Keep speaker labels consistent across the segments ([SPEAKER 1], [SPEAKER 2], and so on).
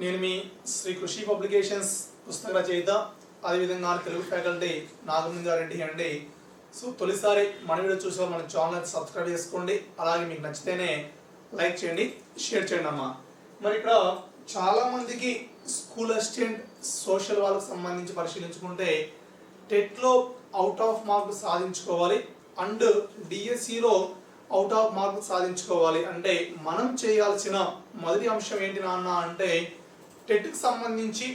[SPEAKER 1] నేను మీ శ్రీ కృషి పబ్లికేషన్స్ పుస్తక రచయిత అదేవిధంగా తెలుగు ఫ్యాకల్టీ నాగమలింగారెడ్డి అండి. సో తొలిసారి మన వీడియో చూసే మన ఛానల్ సబ్స్క్రైబ్ చేసుకోండి. అలాగే మీకు నచ్చితేనే లైక్ చేయండి షేర్ చేయండి అమ్మా. మరి ఇక్కడ చాలామందికి స్కూల్ అసిస్టెంట్ సోషల్ వాళ్ళకి సంబంధించి పరిశీలించుకుంటే టెట్లో అవుట్ ఆఫ్ మార్క్ సాధించుకోవాలి అండ్ డిఎస్సిలో అవుట్ ఆఫ్ మార్క్ సాధించుకోవాలి. అంటే మనం చేయాల్సిన మొదటి అంశం ఏంటి నాన్న అంటే టెట్కి సంబంధించి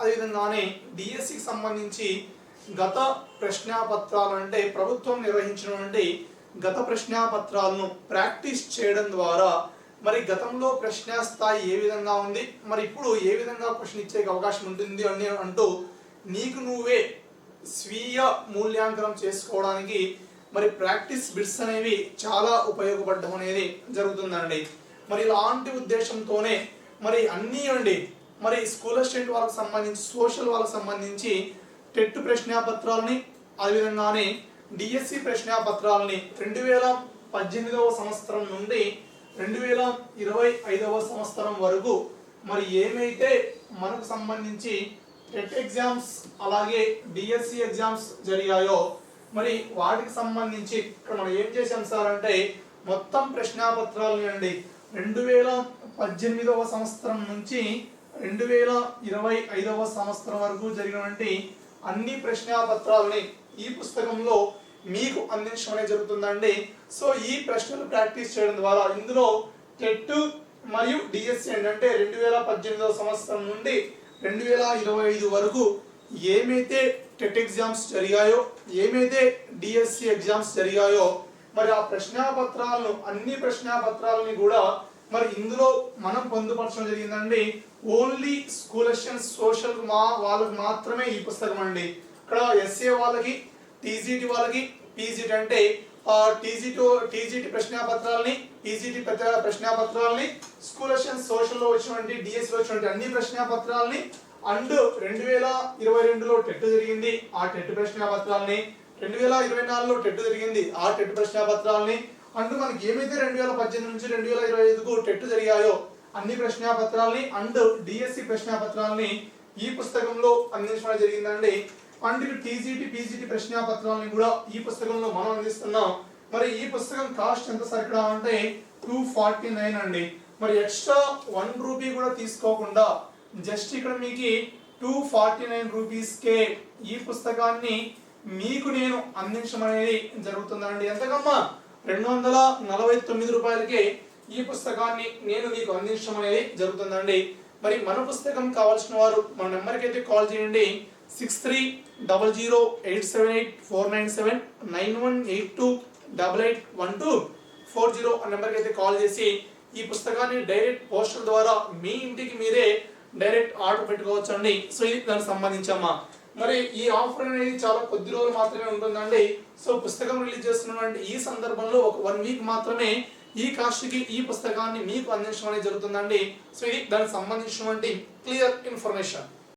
[SPEAKER 1] అదేవిధంగానే డిఎస్సికి సంబంధించి గత ప్రశ్నాపత్రాలు అంటే ప్రభుత్వం నిర్వహించినటువంటి గత ప్రశ్నాపత్రాలను ప్రాక్టీస్ చేయడం ద్వారా మరి గతంలో ప్రశ్న స్థాయి ఏ విధంగా ఉంది మరి ఇప్పుడు ఏ విధంగా క్వశ్చన్ ఇచ్చే అవకాశం ఉంటుంది అని అంటూ నీకు నువ్వే స్వీయ మూల్యాంకనం చేసుకోవడానికి మరి ప్రాక్టీస్ బిట్స్ అనేవి చాలా ఉపయోగపడడం అనేది జరుగుతుందండి. మరి ఇలాంటి ఉద్దేశంతోనే మరి అన్నీ అండి మరి స్కూల్ అసిస్టెంట్ వాళ్ళకి సంబంధించి సోషల్ వాళ్ళకి సంబంధించి టెట్ ప్రశ్నాపత్రాలని అదేవిధంగానే డిఎస్సి ప్రశ్నాపత్రాలని రెండు వేల పద్దెనిమిదవ సంవత్సరం నుండి రెండు వేల ఇరవై ఐదవ సంవత్సరం వరకు మరి ఏమైతే మనకు సంబంధించి టెట్ ఎగ్జామ్స్ అలాగే డిఎస్సి ఎగ్జామ్స్ జరిగాయో మరి వాటికి సంబంధించి ఇక్కడ మనం ఏం చేసాం సార్ అంటే మొత్తం ప్రశ్నాపత్రాలని అండి రెండు వేల పద్దెనిమిదవ సంవత్సరం నుంచి రెండు వేల ఇరవై ఐదవ సంవత్సరం వరకు జరిగినటువంటి అన్ని ప్రశ్నాపత్రాలని ఈ పుస్తకంలో మీకు అందించడం అనేది జరుగుతుందండి. సో ఈ ప్రశ్నలు ప్రాక్టీస్ చేయడం ద్వారా ఇందులో టెట్ మరియు డిఎస్సి అంటే రెండు వేల పద్దెనిమిదవ సంవత్సరం నుండి రెండు వేల ఇరవై ఐదు వరకు ఏమైతే టెట్ ఎగ్జామ్స్ జరిగాయో ఏమైతే డిఎస్సి ఎగ్జామ్స్ జరిగాయో మరి ఆ ప్రశ్నాపత్రాలను అన్ని ప్రశ్నాపత్రాలని కూడా మరి ఇందులో మనం పొందుపరచడం జరిగిందండి ఓన్లీ స్కూల్ అసిస్టెంట్ సోషల్ మా వాళ్ళకి మాత్రమే ఈ పుస్తకం అండి. ఇక్కడ ఎస్ఏ వాళ్ళకి టీజీటీ వాళ్ళకి పీజీటీ అంటే టీజీటీ టీజీటీ ప్రశ్నాపత్రాలని పీజీటీ ప్రశ్నాపత్రాలని స్కూల్ అసిస్టెంట్ సోషల్లో వచ్చినటువంటి డిఎస్లో వచ్చినటువంటి అన్ని ప్రశ్నాపత్రాలని అండ్ రెండు వేల ఇరవై రెండులో టెట్ జరిగింది ఆ టెట్ ప్రశ్నాపత్రాలని రెండు వేల ఇరవై నాలుగులో టెట్ జరిగింది ఆ టెట్ ప్రశ్నాపత్రాలని అండ్ మనకి ఏమైతే రెండు వేల పద్దెనిమిది నుంచి రెండు వేల ఇరవై ఐదుకు టెట్ జరిగాయో అన్ని ప్రశ్నాపత్రాలని అండ్ డిఎస్సి ప్రశ్నాపత్రాలని ఈ పుస్తకంలో అందించడం జరిగిందండి. అండ్ టీజీటీ పీజీటీ ప్రశ్నాపత్రాలని కూడా ఈ పుస్తకంలో మనం అందిస్తున్నాం. మరి ఈ పుస్తకం కాస్ట్ ఎంత సరిపడా అంటే టూ ఫార్టీ నైన్ అండి. మరి ఎక్స్ట్రా వన్ రూపీ కూడా తీసుకోకుండా జస్ట్ ఇక్కడ మీకు టూ ఫార్టీ నైన్ రూపీస్కే ఈ పుస్తకాన్ని మీకు నేను అందించడం అనేది జరుగుతుందండి. ఎంతకమ్మా? రెండు వందల నలభై తొమ్మిది రూపాయలకే ఈ పుస్తకాన్ని నేను మీకు అందించడం అనేది జరుగుతుందండి. మరి మన పుస్తకం కావాల్సిన వారు మన నెంబర్కి అయితే కాల్ చేయండి. Six three double zero eight seven eight four nine seven nine one eight two double eight one two four zero ఆ నెంబర్కి అయితే కాల్ చేసి ఈ పుస్తకాన్ని డైరెక్ట్ పోస్టర్ ద్వారా మీ ఇంటికి మీరే డైరెక్ట్ ఆర్డర్ పెట్టుకోవచ్చు అండి సో ఇది దానికి సంబంధించమ్మా. మరి ఈ ఆఫర్ అనేది చాలా కొద్ది రోజులు మాత్రమే ఉంటుందండి. సో పుస్తకం రిలీజ్ చేస్తున్నటువంటి ఈ సందర్భంలో ఒక వన్ వీక్ మాత్రమే ఈ కాస్ట్కి ఈ పుస్తకాన్ని మీకు అందించడం అనేది జరుగుతుందండి. సో ఇది దానికి సంబంధించినటువంటి క్లియర్ ఇన్ఫర్మేషన్